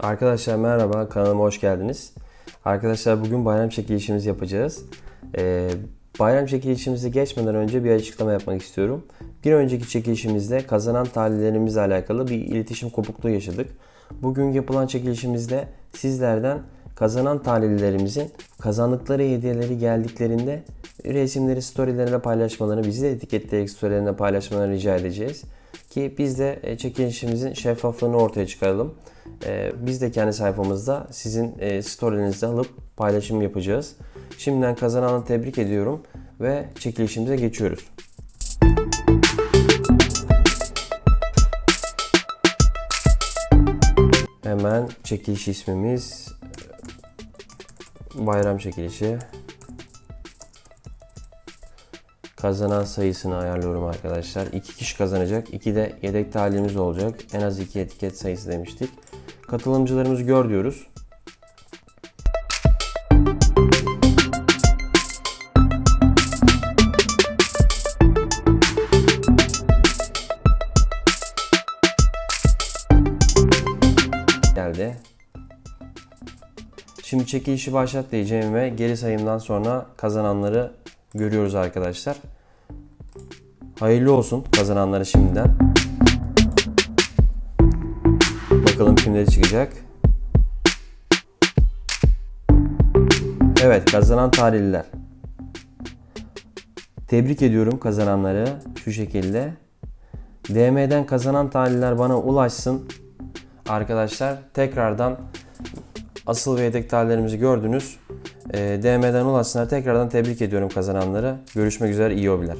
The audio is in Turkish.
Arkadaşlar merhaba, kanalıma hoş geldiniz. Arkadaşlar bugün bayram çekilişimizi yapacağız. Ee, bayram çekilişimizi geçmeden önce bir açıklama yapmak istiyorum. Bir önceki çekilişimizde kazanan talihlerimizle alakalı bir iletişim kopukluğu yaşadık. Bugün yapılan çekilişimizde sizlerden kazanan talihlerimizin kazandıkları hediyeleri geldiklerinde resimleri storylerine paylaşmalarını, bizi de etiketleyerek storylerine paylaşmalarını rica edeceğiz. Ki biz de e, çekilişimizin şeffaflığını ortaya çıkaralım. E, Biz de kendi sayfamızda sizin e, storylerinizi alıp paylaşım yapacağız. Şimdiden kazananı tebrik ediyorum ve çekilişimize geçiyoruz. Hemen çekiliş ismimiz bayram çekilişi. Kazanan sayısını ayarlıyorum arkadaşlar. 2 kişi kazanacak. 2 de yedek talihimiz olacak. En az 2 etiket sayısı demiştik. Katılımcılarımızı gör diyoruz. Geldi. Şimdi çekilişi başlat diyeceğim ve geri sayımdan sonra kazananları görüyoruz arkadaşlar. Hayırlı olsun kazananlara şimdiden. Bakalım kimleri çıkacak. Evet kazanan tarihliler. Tebrik ediyorum kazananları şu şekilde. DM'den kazanan tarihler bana ulaşsın. Arkadaşlar tekrardan asıl ve yedek tarihlerimizi gördünüz. Ee, DM'den ulaşsınlar. Tekrardan tebrik ediyorum kazananları. Görüşmek üzere iyi hobiler.